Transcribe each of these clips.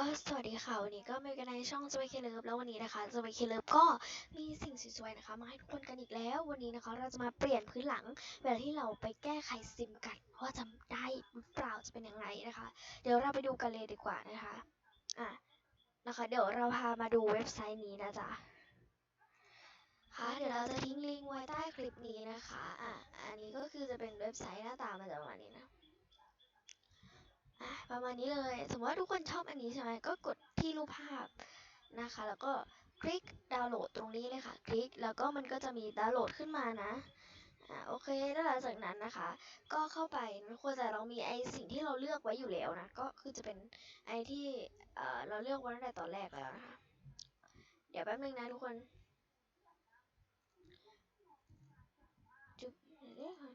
ก็สวัสดีค่ะ วันนี้ก็มากันในช่อง j เ k เลิฟแล้ววันนี้นะคะ j เ k เลิฟก็มีสิ่งสวยๆนะคะ มาให้ทุกคนกันอีกแล้ว วันนี้นะคะเราจะมาเปลี่ยนพื้นหลัง เวลาที่เราไปแก้ไขซิมกันว่าจะได้หรือเปล่าจะเป็นยังไงนะคะ เดี๋ยวเราไปดูกันเลยดีกว่านะคะอะนะคะ เดี๋ยวเราพามาดูเว็บไซต์นี้นะจ๊ะค่ะเดี๋ยวเราจะทิ้งลิงก์ไว้ใต้คลิปนี้นะคะอะอันนี้ก็คือจะเป็นเว็บไซต์หน้าตามันจะประมาณนี้นะ ประมาณนี้เลย สมมติว่าทุกคนชอบอันนี้ใช่ไหมก็กดที่รูปภาพนะคะ แล้วก็คลิกดาวน์โหลดตรงนี้เลยค่ะ คลิกแล้วก็มันก็จะมีดาวน์โหลดขึ้นมานะอ่าโอเคแล้วหลังจากนั้นนะคะ ก็เข้าไปนควรจะเรามีไอสิ่งที่เราเลือกไว้อยู่แล้วนะ ก็คือจะเป็นไอที่เออเราเลือกไว้ตั้งแต่ตอนแรกแล้วนะคะ เดี๋ยวแป๊บนึงนะทุกคน จุ๊บเดี๋ยวค่ะ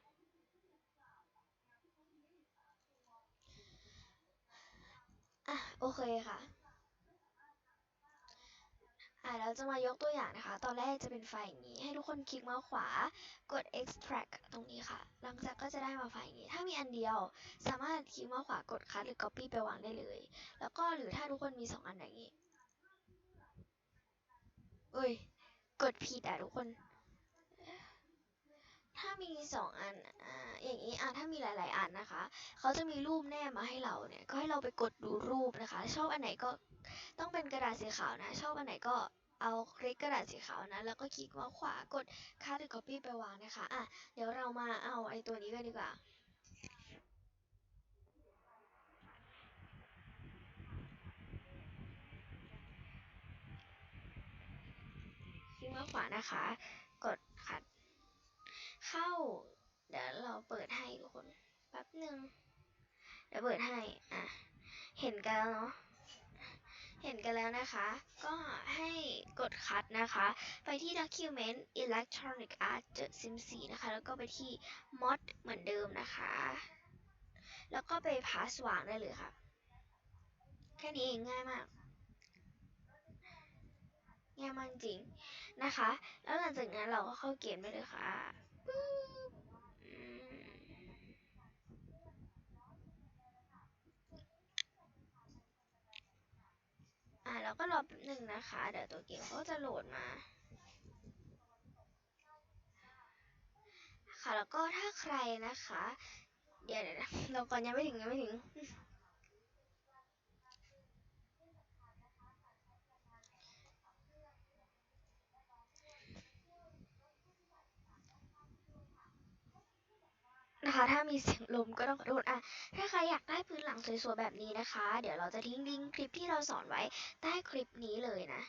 อะ โอเคค่ะ อะเราจะมายกตัวอย่างนะคะ ตอนแรกจะเป็นไฟล์อย่างนี้ ให้ทุกคนคลิกมาขวา กด extract ตรงนี้ค่ะ หลังจากก็จะได้มาไฟล์อย่างนี้ ถ้ามีอันเดียว สามารถคลิกมาขวากดคัดหรือ copy ไปวางได้เลย แล้วก็หรือถ้าทุกคนมีสองอันอย่างนี้ เอ้ย กดผิดอะทุกคน มีสองอันอ่าอย่างนี้อะถ้ามีหลาย ๆ อันนะคะเขาจะมีรูปแนบมาให้เราเนี่ยก็ให้เราไปกดดูรูปนะคะ ชอบอันไหนก็ต้องเป็นกระดาษสีขาวนะ ชอบอันไหนก็เอาคลิกกระดาษสีขาวนะ แล้วก็คลิกมาขวากดค่าหรือ copy ไปวางนะคะอะเดี๋ยวเรามาเอาไอ้ตัวนี้กันดีกว่าคลิกมาขวานะคะ กดคัด เข้า เดี๋ยวเราเปิดให้ทุกคน แป๊บหนึ่งเดี๋ยวเปิดให้อะเห็นกันแล้วเนาะเห็นกันแล้วนะคะ ก็ให้กดคัดนะคะ ไปที่ document electronic art sim 4นะคะ แล้วก็ไปที่ mod เหมือนเดิมนะคะ แล้วก็ไป pass วางได้เลยค่ะ แค่นี้เองง่ายมากง่ายมากจริงนะคะ แล้วหลังจากนั้นเราก็เข้าเกมได้เลยค่ะปึ๊บอืมอ่า แล้วก็รอแป๊บหนึ่งนะคะ เดี๋ยวตัวเกมเขาจะโหลดมา ค่ะแล้วก็ถ้าใครนะคะ เดี๋ยวเดี๋ยวเราก่อนยังไม่ถึงยังไม่ถึง นะคะ ถ้ามีเสียงลมก็ต้องขอโทษอะ ถ้าใครอยากได้พื้นหลังสวยๆแบบนี้นะคะ เดี๋ยวเราจะทิ้งลิงก์คลิปที่เราสอนไว้ใต้คลิปนี้เลยนะ